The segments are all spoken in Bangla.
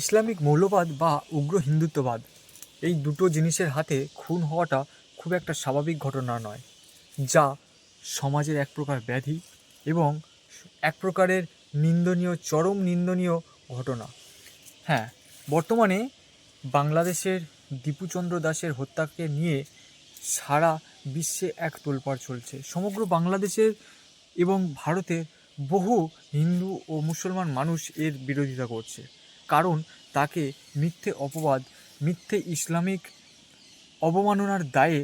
ইসলামিক মৌলবাদ বা উগ্র হিন্দুত্ববাদ, এই দুটো জিনিসের হাতে খুন হওয়াটা খুব একটা স্বাভাবিক ঘটনা নয়, যা সমাজের এক প্রকার ব্যাধি এবং এক প্রকারের নিন্দনীয়, চরম নিন্দনীয় ঘটনা। হ্যাঁ বর্তমানে বাংলাদেশের দীপুচন্দ্র দাসের হত্যাকে নিয়ে সারা বিশ্বে এক তোলপাড় চলছে। সমগ্র বাংলাদেশের এবং ভারতের বহু হিন্দু ও মুসলমান মানুষ এর বিরোধিতা করছে। কারণ তাকে মিথ্যে অপবাদ, মিথ্যে ইসলামিক অবমাননার দায়ে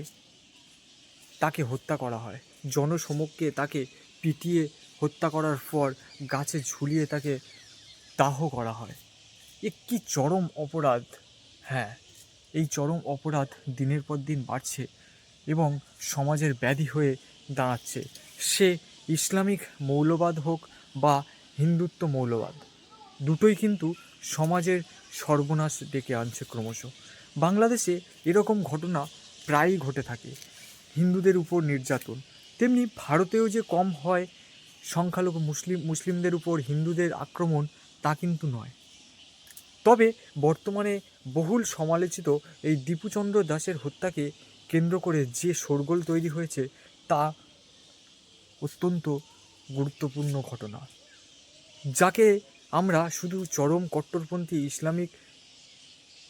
তাকে হত্যা করা হয়। জনসমক্ষে তাকে পিটিয়ে হত্যা করার পর গাছে ঝুলিয়ে তাকে দাহ করা হয়। এ কি চরম অপরাধ? হ্যাঁ এই চরম অপরাধ দিনের পর দিন বাড়ছে এবং সমাজের ব্যাধি হয়ে দাঁড়াচ্ছে। সে ইসলামিক মৌলবাদ হোক বা হিন্দুত্ব মৌলবাদ, দুটোই কিন্তু সমাজের সর্বনাশ ডেকে আনছে ক্রমশ। বাংলাদেশে এরকম ঘটনা প্রায়ই ঘটে থাকে। হিন্দুদের উপর নির্যাতন। তেমনি ভারতেও যে কম হয়, সংখ্যালঘু মুসলিম, মুসলিমদের উপর হিন্দুদের আক্রমণ, তা কিন্তু নয়। তবে বর্তমানে বহুল সমালোচিত এই দীপুচন্দ্র দাসের হত্যাকে কেন্দ্র করে যে শোরগোল তৈরি হয়েছে, তা অত্যন্ত গুরুত্বপূর্ণ ঘটনা। যাকে আমরা শুধু চরম কট্টরপন্থী ইসলামিক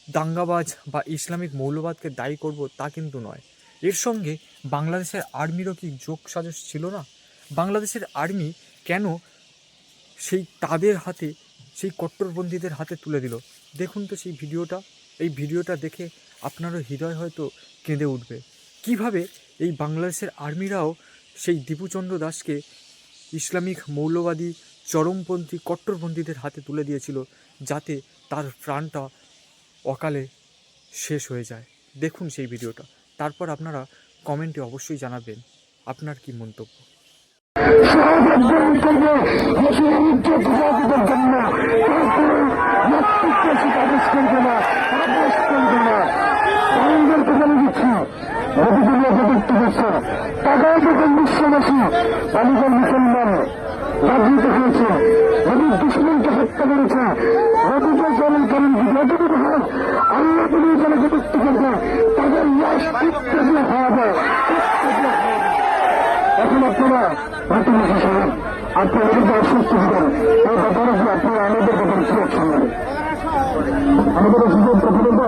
দাঙ্গাবাজ বা ইসলামিক মৌলবাদকে দায়ী করব তা কিন্তু নয়। এর সঙ্গে বাংলাদেশের আর্মিরও কি যোগ সাজস ছিল না? বাংলাদেশের আর্মি কেন সেই তাদের হাতে, সেই কট্টরপন্থীদের হাতে তুলে দিল? দেখুন তো সেই ভিডিওটা। এই ভিডিওটা দেখে আপনারও হৃদয় হয়তো কেঁদে উঠবে। কীভাবে এই বাংলাদেশের আর্মিরাও সেই দীপুচন্দ্র দাসকে ইসলামিক মৌলবাদী চরমপন্থী, কট্টরপন্থীদের হাতে তুলে দিয়েছিল যাতে তার প্রাণটা অকালে শেষ হয়ে যায়। দেখুন সেই ভিডিওটা। তারপর আপনারা কমেন্টে অবশ্যই জানাবেন আপনার কি মন্তব্য। মুসলমান দুশ্মনকে হত্যা করেছে নদীকে যেমন করেন নদীর ভাগ আল্লাহ তুমি যেন যুক্ত করবে তাদের লাশ প্রত্যেকে হবে এখন আপনারা নতুন হিসেবে আপনারা যদি অসুস্থ হবেন এই ব্যাপারে আপনারা আমাদের ব্যাপারে আমাদের সুযোগ কথা বলব